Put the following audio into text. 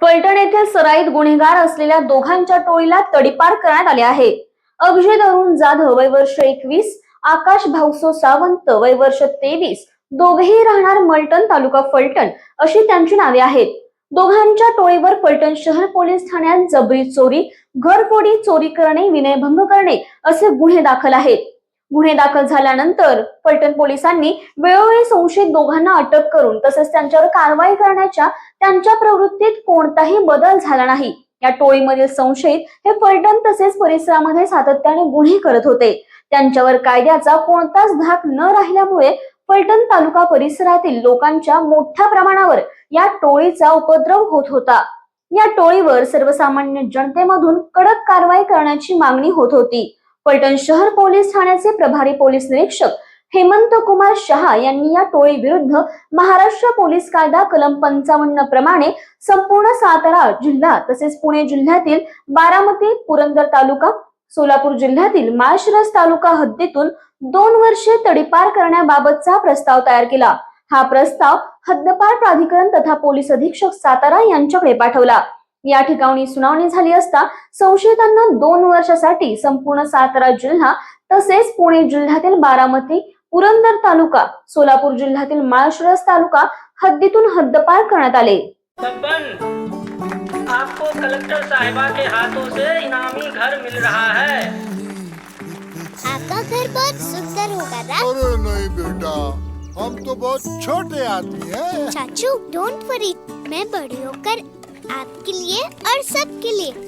फलटण येथील सराईत गुन्हेगार असलेल्या दोघांच्या टोळीला तडीपार करण्यात आले आहे. अभिजय अरुण जाधव वय वर्ष एकवीस आकाश भाऊसो सावंत वय वर्ष तेवीस दोघेही राहणार मलटण तालुका फलटण अशी त्यांची नावे आहेत. दोघांच्या टोळीवर फलटण शहर पोलीस ठाण्यात जबरी चोरी घरफोडी चोरी करणे विनयभंग करणे असे गुन्हे दाखल आहेत. गुन्हे दाखल झाल्यानंतर फलटण पोलिसांनी वेळोवेळी संशयित दोघांना अटक करून तसेच त्यांच्यावर कारवाई करण्याच्या त्यांच्या प्रवृत्तीत कोणताही बदल झाला नाही. या टोळीमधील संशयित हे फलटण तसेच परिसरामध्ये सातत्याने गुन्हे करत होते. त्यांच्यावर कायद्याचा कोणताच धाक न राहिल्यामुळे फलटण तालुका परिसरातील लोकांच्या मोठ्या प्रमाणावर या टोळीचा उपद्रव होत होता. या टोळीवर सर्वसामान्य जनतेमधून कडक कारवाई करण्याची मागणी होत होती. फलटण शहर पोलीस ठाण्याचे प्रभारी पोलीस निरीक्षक हेमंत कुमार शहा यांनी या टोळी विरुद्ध महाराष्ट्र पोलीस कायदा कलम पंचावन्न प्रमाणे संपूर्ण सातारा जिल्हा तसेच पुणे जिल्ह्यातील बारामती पुरंदर तालुका सोलापूर जिल्ह्यातील माळशिरस तालुका हद्दीतून दोन वर्षे तडीपार करण्याबाबतचा प्रस्ताव तयार केला. हा प्रस्ताव हद्दपार प्राधिकरण तथा पोलीस अधीक्षक सातारा यांच्याकडे पाठवला. या ठिकाणी सुनावणी झाली असता संशयितांना दोन वर्षासाठी संपूर्ण सातारा जिल्हा तसेच पुणे जिल्ह्यातील बारामती पुरंदर तालुका सोलापूर जिल्ह्यातील माळशिरस तालुका हद्दीतून हद्दपार करण्यात आले. आपको कलेक्टर साहिबा के हाथों से इनामी घर मिल रहा है। आपका घर बहुत सुंदर होगा ना अरे नहीं बेटा हम तो बहुत छोटे आदमी हैं। चाचू डोंट वरी मैं बड़ी होकर आपके लिए और सबके लिए